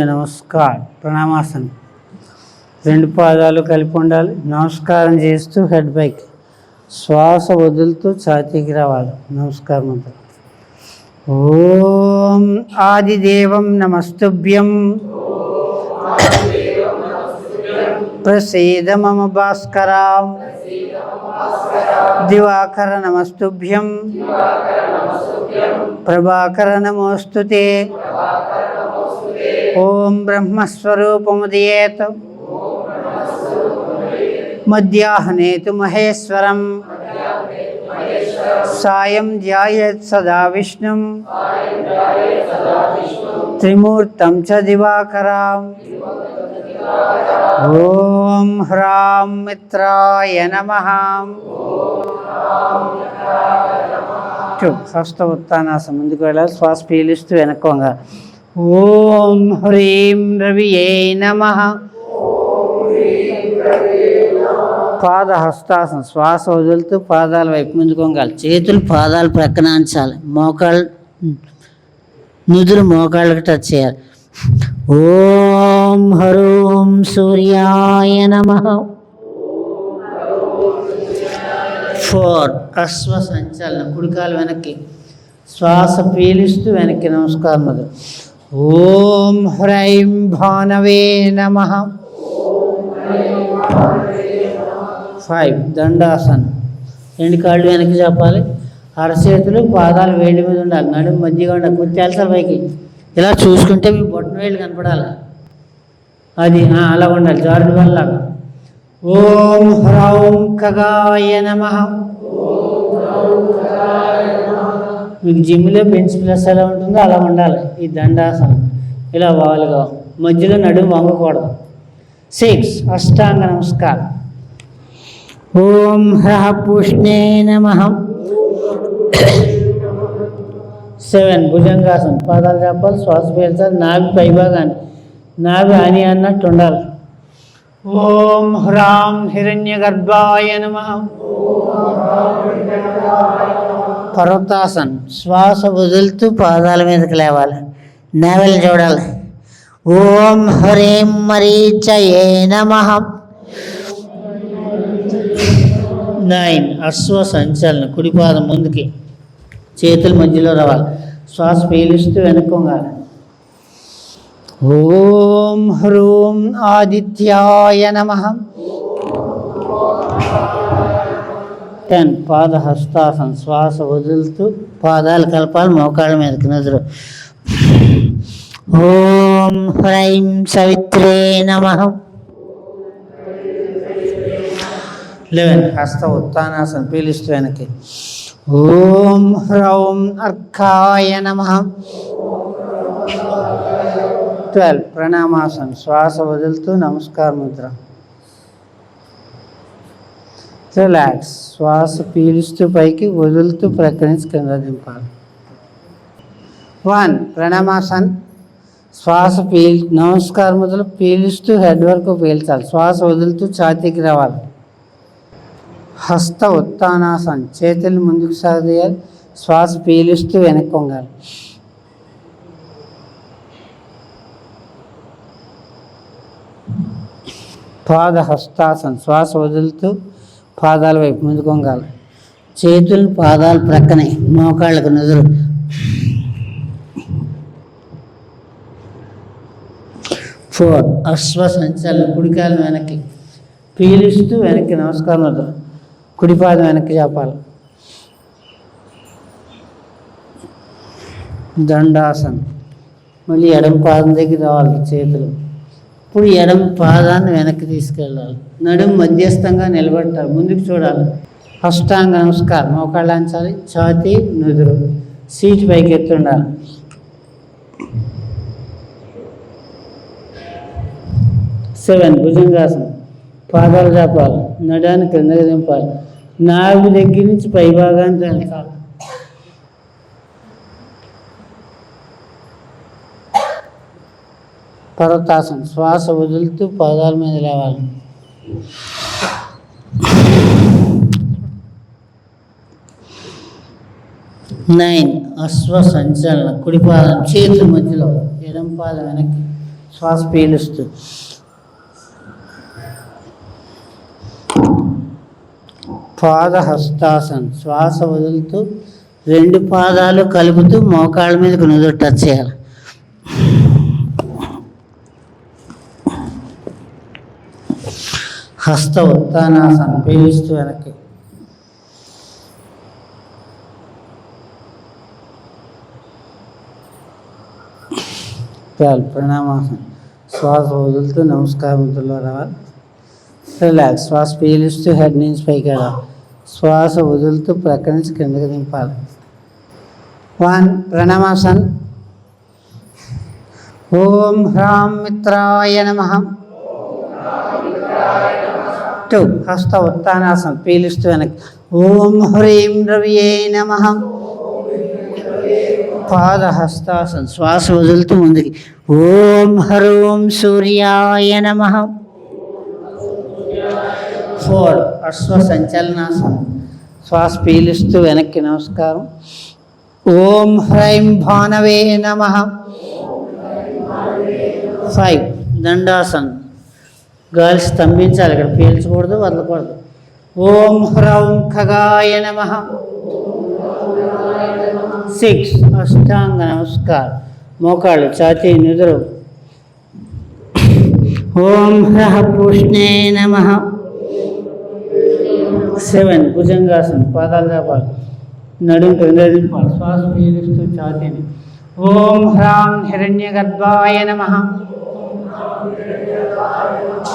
నమస్కార్. ప్రణామాసనం. రెండు పాదాలు కలిపి ఉండాలి. నమస్కారం చేస్తూ హెడ్ బైక్ శ్వాస వదులుతూ ఛాతీకి రావాలి. నమస్కారం అంతా. ఓం ఆదిదేవం నమస్తుభ్యం. ప్రసీద మమ భాస్కర. దివాకర నమస్తుభ్యం. ప్రభాకర నమోస్తుతే. ఓం బ్రహ్మస్వరూపముదయేత్. మధ్యాహ్నేతు మహేశ్వరం. సాయం ధ్యాయేత్ సదా విష్ణుం. త్రిమూర్తం చ దివాకరాం. ఓం హ్రాం మిత్రాయ నమ. హస్త ఉత్తానాసం. ముందుకు వెళ్ళాలి. శ్వాస పీలిస్తూ వెనక్కి ఓం హ్రీం రవియే నమ. పాదహస్తాసనం శ్వాస వదులుతూ పాదాల వైపు ముందుకు వంగాలి చేతులు పాదాలు ప్రక్కన అంచాలి. మోకాళ్ళు నుదురు మోకాళ్ళకి టచ్ చేయాలి. ఓం హరోం సూర్యాయ నమ. ఫోర్ అశ్వ సంచలనం కుడికాలు వెనక్కి. శ్వాస పీలుస్తూ వెనక్కి. నమస్కారం. మొదలు ఓం హ్రైం భానవే నమ. ఫైవ్ దండాసన్. రెండు కాళ్ళు వెనక్కి చెప్పాలి అరచేతులు పాదాలు వేడి మీద ఉండాలి. నడుము మధ్యగా ఉండాలి. కుత్యాలసా పైకి. ఇలా చూసుకుంటే మీ బొట్టన వేళ్ళు కనపడాలి. అది అలా ఉండాలి. జారుడు వల్లగా ఓం హ్రౌం కగాయ నమ. మీకు జిమ్లో బెంచ్ ప్లస్ ఎలా ఉంటుందో అలా ఉండాలి. ఈ దండాసనం. ఇలా వాలుగా. మధ్యలో నడుము వంగకూడదు. సిక్స్ అష్టాంగ నమస్కారం. ఓం హ్రహ పుష్ణే నమ. సెవెన్ భుజంగాసనం. పాదాలు చెప్పాలి శ్వాస పీల్చాలి నాభి పైభాగాన్ని. నాభి అని అన్నట్టు ఉండాలి. ఓం హ్రాం హిరణ్య గర్భాయ నమ. పర్వతాసన్ శ్వాస వదులుతూ పాదాల మీదకి లేవాలి. నేవలు చూడాలి. ఓం హ్రీం మరీచయే నమ. నైన్. అశ్వ సంచలనం. కుడిపాదం ముందుకి. చేతుల మధ్యలో రావాలి. శ్వాస పీలుస్తూ వెనుకొంగాలి. ఓం హ్రూం ఆదిత్యాయ నమ. టెన్ పాద హస్తాసనం శ్వాస వదులుతూ పాదాలు కలపాలి మోకాళ్ళ మీదకి నదురు ఓం హ్రైం సవిత్రే నమ. లెవెన్ హస్త ఉత్తానాసనం పీలుస్తూ వెనక్కి. ఓం హ్రౌం అర్కాయ నమ. ట్వెల్వ్ ప్రణామాసనం శ్వాస వదులుతూ నమస్కార ముద్ర రిలాక్స్. శ్వాస పీలుస్తూ పైకి వదులుతూ ప్రకరించి కింద దింపాలి. వన్ ప్రణామాసన్. శ్వాస పీల్ నమస్కారం మొదలు పీలుస్తూ హెడ్ వరకు పీల్చాలి. శ్వాస వదులుతూ ఛాతీకి రావాలి. హస్త ఉత్తానాసన్. చేతులు ముందుకు సాగదీయాలి. శ్వాస పీలుస్తూ వెనక్కి వంగాలి. పాద హస్తాసన్ శ్వాస వదులుతూ పాదాల వైపు ముందుకు వంగాలి. చేతులు పాదాలు ప్రక్కనే మోకాళ్ళకు నుదురు. ఫోర్ అశ్వ సంచలనం కుడికాలు వెనక్కి. పీలుస్తూ వెనక్కి. నమస్కారం వద్దు. కుడిపాదం వెనక్కి చెప్పాలి దండాసనం. మళ్ళీ ఎడమ పాదం దగ్గర రావాలి. చేతులు. ఇప్పుడు ఎడమ పాదాన్ని వెనక్కి తీసుకెళ్ళాలి. నడుము మధ్యస్థంగా నిలబెట్టాలి ముందుకు చూడాలి. అష్టాంగ నమస్కారం. మోకాళ్ళు అంచాలి. నుదురు. సీట్ పైకి ఎత్తుండాలి. సెవెన్ భుజంగాసనం. పాదాలు చాపాలి నడాన్ని క్రిందకి దింపాలి. నాలుగు దగ్గర నుంచి పై భాగాన్ని పర్వతాసనం శ్వాస వదులుతూ పాదాల మీద లేవాలి. నైన్ అశ్వ సంచలనం కుడి పాదం చేతుల మధ్యలో ఎడం పాదం వెనక్కి శ్వాస పీలుస్తూ. పాదహస్తాసనం శ్వాస వదులుతూ రెండు పాదాలు కలుపుతూ మోకాళ్ళ మీదకు నుదురు టచ్ చేయాలి. హస్త ఉత్తానాసన్ పీలుస్తూ వెనక్కి. చాలు ప్రణామాసన్ శ్వాస వదులుతూ నమస్కారంతో రావాలి రిలాక్స్. శ్వాస పీలుస్తూ హెడ్ నుంచి పైకి వెళ్ళాలి శ్వాస వదులుతూ ప్రక్క నుంచి కిందకి దింపాలి. వన్ ప్రణామాసన్ ఓం హ్రాం మిత్రాయ నమ. టూ హస్త ఉత్తానాసం పీలుస్తూ వెనక్కి. ఓం హ్రీం రవియే నమ. పాదహస్తాసనం శ్వాస వదులుతూ ముందుకి. ఓం హరోం సూర్యాయ నమ. ఫోర్ అశ్వ సంచలనాసనం శ్వాస పీలుస్తూ వెనక్కి నమస్కారం. ఓం హ్రైం భానవే నమ. ఫైవ్ దండాసనం గాలి స్తంభించాలి ఇక్కడ పీల్చకూడదు వదలకూడదు. ఓం హ్రౌం ఖగాయ నమ. సిక్స్. అష్టాంగ నమస్కార్. మోకాళ్ళు ఛాతీ నిదురు. ఓం హ్రహ పూష్ణే నమ. సెవెన్. భుజంగాసనం. పాదాలు దాపాలి. నడుం క్రింద దింపాలి. శ్వాస పీలుస్తూ ఛాతీని. ఓం హ్రాం హిరణ్య గర్భాయ నమ.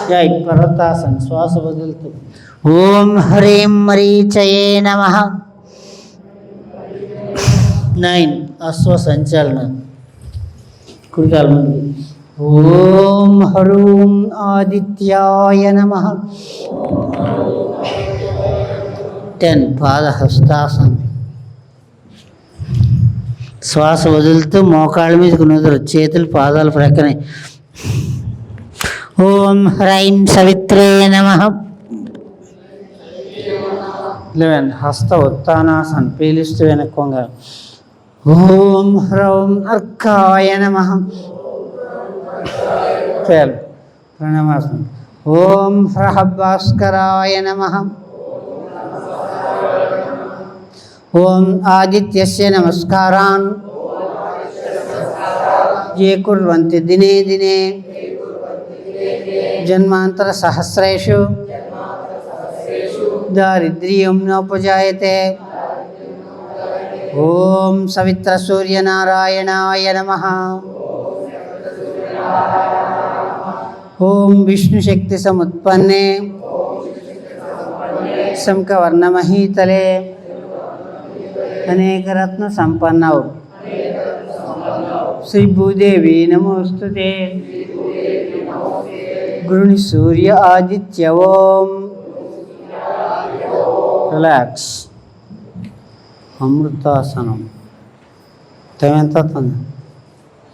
జై పర్వతాసన్ శ్వాస వదులుతూ. ఓం హ్రీం మరీచయే నమ. నైన్ అశ్వ సంచలనం కుడికాల ముందు. ఓం హరూం ఆదిత్యాయ నమ. టెన్ పాదహస్తాసనం. శ్వాస వదులుతూ మోకాళ్ళ మీదకు నుదురు చేతులు పాదాలు ప్రక్కనే. ఓం హ్రైం సవిత్రే నమ లెవెన్ హస్త ఉత్తానాసన్ పీలిస్తూ వెనక్కొంగ ఓం హ్రౌం అర్కాయ నమ ట్వెల్వ్ ప్రణమాసనం ఓం హ్రహ భాస్కరాయ నమ ఓం ఆదిత్యస్య నమస్కారాన్ ये कुर्वन्ति दिने दिने जन्मान्तरसहस्रेषु दारिद्र्यं नोपजायते ॐ सवित्रसूर्यनारायणाय नमः ॐ विष्णुशक्तिसमुत्पन्ने शङ्खवर्णमहीतले अनेकरत्नसम्पन्नौ श्रीभूदेवी नमोस्तुते ગુણ సూర్య આદિત્ય ઓમ రిలాక్స్ అమృతాసనం తేమెంత తన